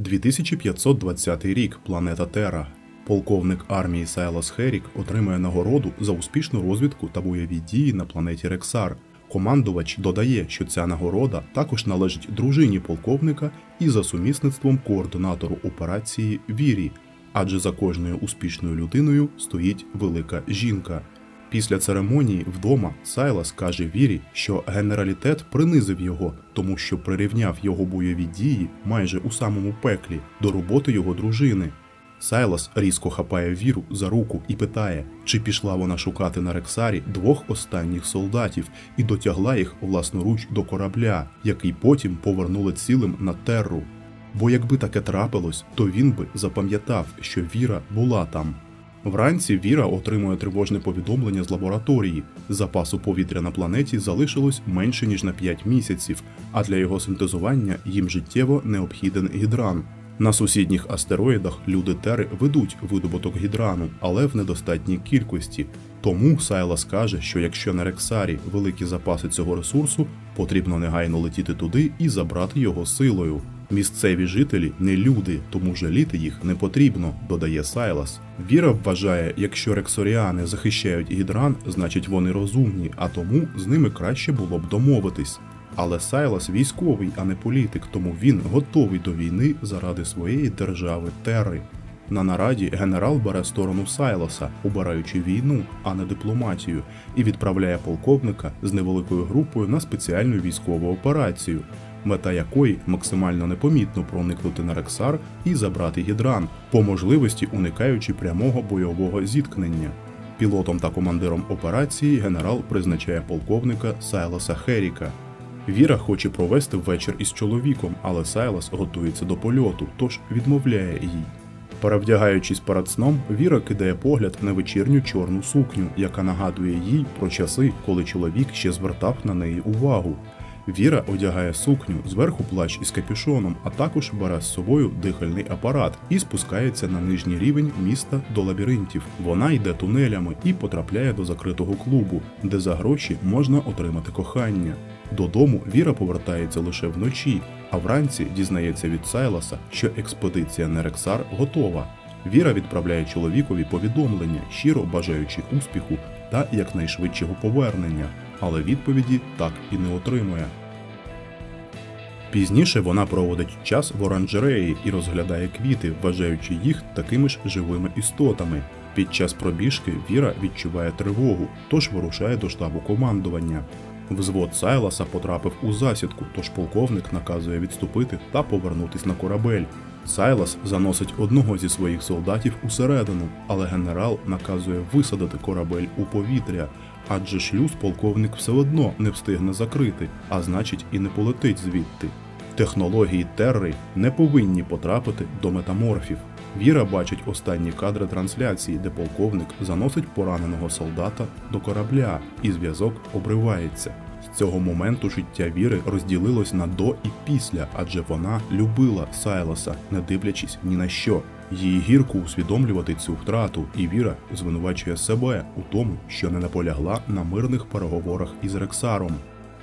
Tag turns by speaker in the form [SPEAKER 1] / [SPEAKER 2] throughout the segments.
[SPEAKER 1] 2520 рік. Планета Тера. Полковник армії Сайлас Херік отримує нагороду за успішну розвідку та бойові дії на планеті Рексар. Командувач додає, що ця нагорода також належить дружині полковника і за сумісництвом координатору операції Вірі, адже за кожною успішною людиною стоїть велика жінка. Після церемонії вдома Сайлас каже Вірі, що генералітет принизив його, тому що прирівняв його бойові дії майже у самому пеклі до роботи його дружини. Сайлас різко хапає віру за руку і питає, чи пішла вона шукати на Рексарі двох останніх солдатів і дотягла їх власноруч до корабля, який потім повернули цілим на терру. Бо якби таке трапилось, то він би запам'ятав, що Віра була там. Вранці Віра отримує тривожне повідомлення з лабораторії. Запасу повітря на планеті залишилось менше ніж на 5 місяців, а для його синтезування їм життєво необхіден гідран. На сусідніх астероїдах люди Тери ведуть видобуток гідрану, але в недостатній кількості. Тому Сайлас каже, що якщо на Рексарі великі запаси цього ресурсу, потрібно негайно летіти туди і забрати його силою. Місцеві жителі не люди, тому жаліти їх не потрібно, додає Сайлас. Віра вважає, якщо рексоріани захищають гідран, значить вони розумні, а тому з ними краще було б домовитись. Але Сайлас військовий, а не політик, тому він готовий до війни заради своєї держави Терри. На нараді генерал бере сторону Сайлоса, обираючи війну, а не дипломатію, і відправляє полковника з невеликою групою на спеціальну військову операцію, мета якої максимально непомітно проникнути на Рексар і забрати гідран, по можливості уникаючи прямого бойового зіткнення. Пілотом та командиром операції генерал призначає полковника Сайлоса Херіка. Віра хоче провести вечір із чоловіком, але Сайлас готується до польоту, тож відмовляє їй. Перевдягаючись перед сном, Віра кидає погляд на вечірню чорну сукню, яка нагадує їй про часи, коли чоловік ще звертав на неї увагу. Віра одягає сукню, зверху плащ із капюшоном, а також бере з собою дихальний апарат і спускається на нижній рівень міста до лабіринтів. Вона йде тунелями і потрапляє до закритого клубу, де за гроші можна отримати кохання. Додому Віра повертається лише вночі, а вранці дізнається від Сайласа, що експедиція на Рексар готова. Віра відправляє чоловікові повідомлення, щиро бажаючи успіху та якнайшвидшого повернення, але відповіді так і не отримує. Пізніше вона проводить час в оранжереї і розглядає квіти, вважаючи їх такими ж живими істотами. Під час пробіжки Віра відчуває тривогу, тож вирушає до штабу командування. Взвод Сайласа потрапив у засідку, тож полковник наказує відступити та повернутись на корабель. Сайлас заносить одного зі своїх солдатів усередину, але генерал наказує висадити корабель у повітря, адже шлюз полковник все одно не встигне закрити, а значить і не полетить звідти. Технології Терри не повинні потрапити до метаморфів. Віра бачить останні кадри трансляції, де полковник заносить пораненого солдата до корабля, і зв'язок обривається. Цього моменту життя Віри розділилось на до і після, адже вона любила Сайлоса, не дивлячись ні на що. Їй гірко усвідомлювати цю втрату, і Віра звинувачує себе у тому, що не наполягла на мирних переговорах із Рексаром.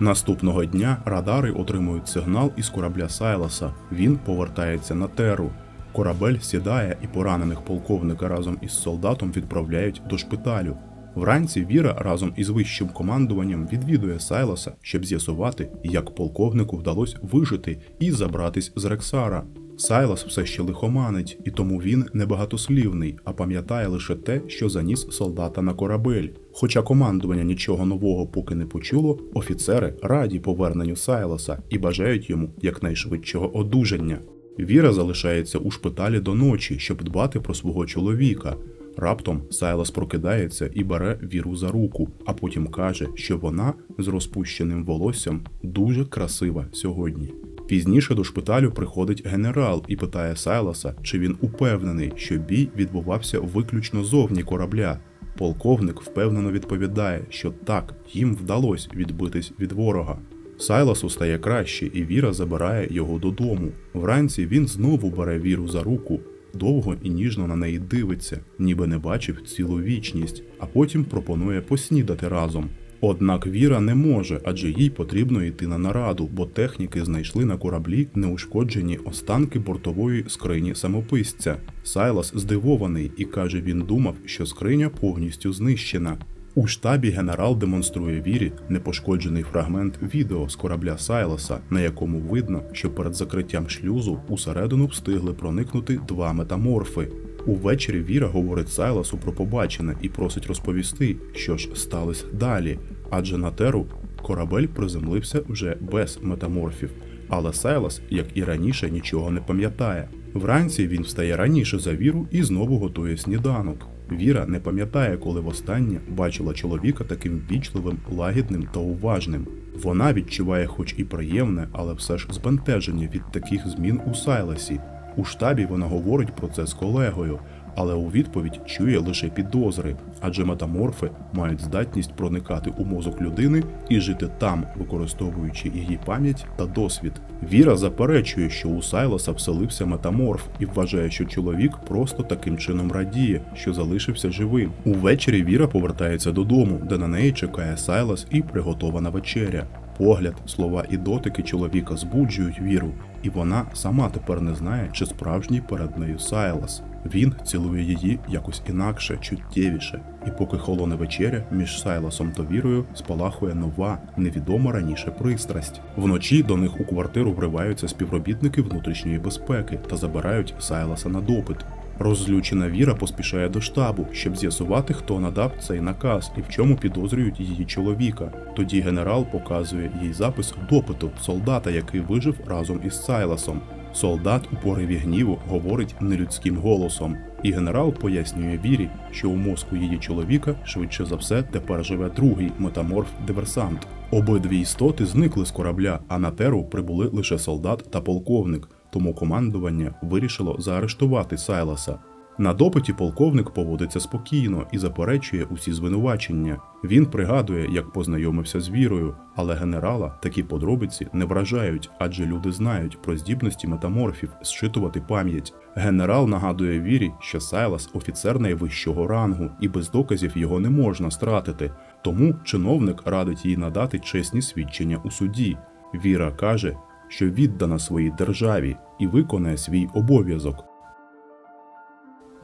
[SPEAKER 1] Наступного дня радари отримують сигнал із корабля Сайлоса. Він повертається на теру. Корабель сідає і поранених полковника разом із солдатом відправляють до шпиталю. Вранці Віра разом із вищим командуванням відвідує Сайлоса, щоб з'ясувати, як полковнику вдалося вижити і забратись з Рексара. Сайлас все ще лихоманить, і тому він небагатослівний, а пам'ятає лише те, що заніс солдата на корабель. Хоча командування нічого нового поки не почуло, офіцери раді поверненню Сайлоса і бажають йому якнайшвидшого одужання. Віра залишається у шпиталі до ночі, щоб дбати про свого чоловіка. Раптом Сайлас прокидається і бере віру за руку, а потім каже, що вона з розпущеним волоссям дуже красива сьогодні. Пізніше до шпиталю приходить генерал і питає Сайласа, чи він упевнений, що бій відбувався виключно зовні корабля. Полковник впевнено відповідає, що так, їм вдалося відбитись від ворога. Сайласу стає краще, і Віра забирає його додому. Вранці він знову бере віру за руку, довго і ніжно на неї дивиться, ніби не бачив цілу вічність, а потім пропонує поснідати разом. Однак Віра не може, адже їй потрібно йти на нараду, бо техніки знайшли на кораблі неушкоджені останки бортової скрині самописця. Сайлас здивований і каже, він думав, що скриня повністю знищена. У штабі генерал демонструє вірі непошкоджений фрагмент відео з корабля Сайласа, на якому видно, що перед закриттям шлюзу усередину встигли проникнути два метаморфи. Увечері Віра говорить Сайласу про побачене і просить розповісти, що ж сталося далі, адже на теру корабель приземлився вже без метаморфів. Але Сайлас, як і раніше, нічого не пам'ятає. Вранці він встає раніше за віру і знову готує сніданок. Віра не пам'ятає, коли востаннє бачила чоловіка таким вічливим, лагідним та уважним. Вона відчуває, хоч і приємне, але все ж збентеження від таких змін у Сайласі. У штабі вона говорить про це з колегою, але у відповідь чує лише підозри, адже метаморфи мають здатність проникати у мозок людини і жити там, використовуючи її пам'ять та досвід. Віра заперечує, що у Сайлоса вселився метаморф і вважає, що чоловік просто таким чином радіє, що залишився живим. Увечері Віра повертається додому, де на неї чекає Сайлас і приготована вечеря. Погляд, слова і дотики чоловіка збуджують віру, і вона сама тепер не знає, чи справжній перед нею Сайлас. Він цілує її якось інакше, чуттєвіше. І поки холоне вечеря, між Сайласом та вірою спалахує нова, невідома раніше пристрасть. Вночі до них у квартиру вриваються співробітники внутрішньої безпеки та забирають Сайласа на допит. Розлючена Віра поспішає до штабу, щоб з'ясувати, хто надав цей наказ і в чому підозрюють її чоловіка. Тоді генерал показує їй запис допиту солдата, який вижив разом із Сайласом. Солдат у пориві гніву говорить нелюдським голосом, і генерал пояснює Вірі, що у мозку її чоловіка швидше за все тепер живе другий метаморф-диверсант. Обидві істоти зникли з корабля, а на теру прибули лише солдат та полковник тому командування вирішило заарештувати Сайласа. На допиті полковник поводиться спокійно і заперечує усі звинувачення. Він пригадує, як познайомився з вірою, але генерала такі подробиці не вражають, адже люди знають про здібності метаморфів зчитувати пам'ять. Генерал нагадує вірі, що Сайлас офіцер найвищого рангу, і без доказів його не можна стратити. Тому чиновник радить їй надати чесні свідчення у суді. Віра каже, що віддана своїй державі і виконає свій обов'язок.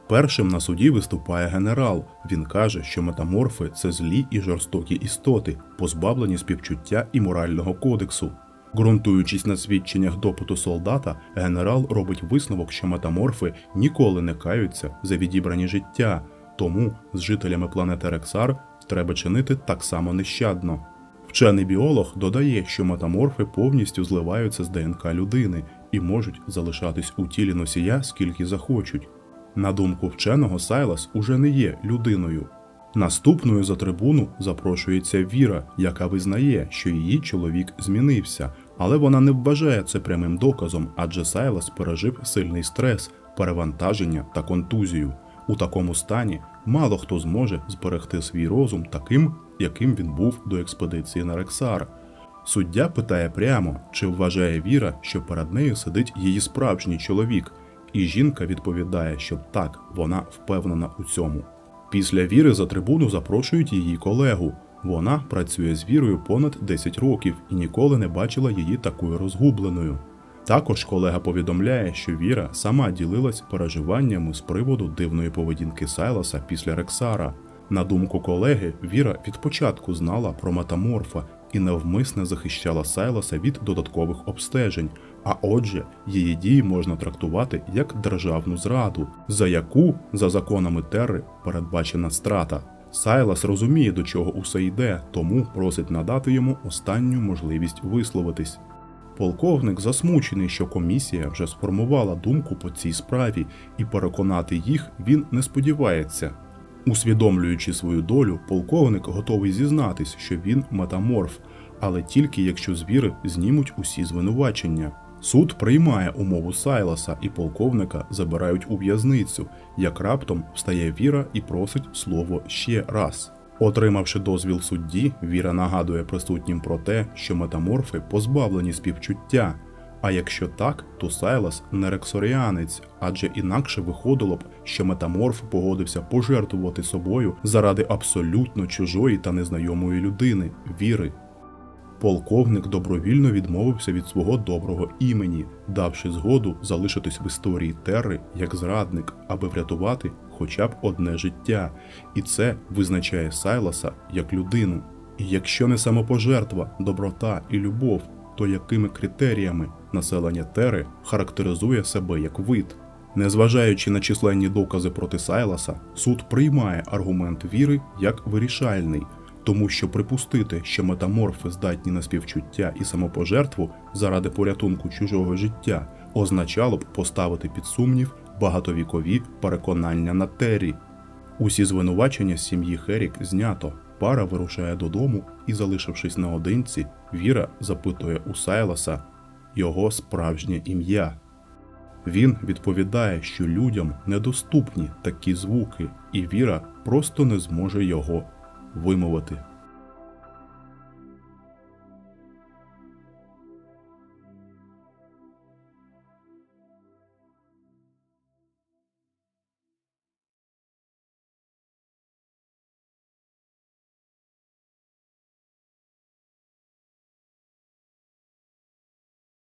[SPEAKER 1] Першим на суді виступає генерал. Він каже, що метаморфи це злі і жорстокі істоти, позбавлені співчуття і морального кодексу. Ґрунтуючись на свідченнях допиту солдата, генерал робить висновок, що метаморфи ніколи не каються за відібрані життя, тому з жителями планети Рексар треба чинити так само нещадно. Вчений біолог додає, що метаморфи повністю зливаються з ДНК людини і можуть залишатись у тілі носія скільки захочуть. На думку вченого, Сайлас уже не є людиною. Наступною за трибуну запрошується Віра, яка визнає, що її чоловік змінився, але вона не вважає це прямим доказом, адже Сайлас пережив сильний стрес, перевантаження та контузію. У такому стані мало хто зможе зберегти свій розум таким, яким він був до експедиції на Рексар. Суддя питає прямо, чи вважає Віра, що перед нею сидить її справжній чоловік, і жінка відповідає, що так, вона впевнена у цьому. Після віри за трибуну запрошують її колегу. Вона працює з вірою понад 10 років і ніколи не бачила її такою розгубленою. Також колега повідомляє, що Віра сама ділилась переживаннями з приводу дивної поведінки Сайласа після Рексара. На думку колеги, Віра від початку знала про метаморфа і навмисне захищала Сайласа від додаткових обстежень, а отже, її дії можна трактувати як державну зраду, за яку, за законами Терри, передбачена страта. Сайлас розуміє, до чого усе йде, тому просить надати йому останню можливість висловитись. Полковник засмучений, що комісія вже сформувала думку по цій справі, і переконати їх він не сподівається. Усвідомлюючи свою долю, полковник готовий зізнатись, що він метаморф, але тільки якщо з віри знімуть усі звинувачення. Суд приймає умову Сайласа і полковника забирають у в'язницю, як раптом встає Віра і просить слово ще раз. Отримавши дозвіл судді, Віра нагадує присутнім про те, що метаморфи позбавлені співчуття. А якщо так, то Сайлас не рексоріанець, адже інакше виходило б, що метаморф погодився пожертвувати собою заради абсолютно чужої та незнайомої людини віри. Полковник добровільно відмовився від свого доброго імені, давши згоду залишитись в історії Терри як зрадник, аби врятувати хоча б одне життя, і це визначає Сайласа як людину. І якщо не самопожертва, доброта і любов, то якими критеріями населення Тери характеризує себе як вид? Незважаючи на численні докази проти Сайласа, суд приймає аргумент віри як вирішальний, тому що припустити, що метаморфи здатні на співчуття і самопожертву заради порятунку чужого життя, означало б поставити під сумнів багатовікові переконання на Террі. Усі звинувачення з сім'ї Херік знято. Пара вирушає додому і, залишившись наодинці, Віра запитує у Сайласа його справжнє ім'я. Він відповідає, що людям недоступні такі звуки, і Віра просто не зможе його вимовити.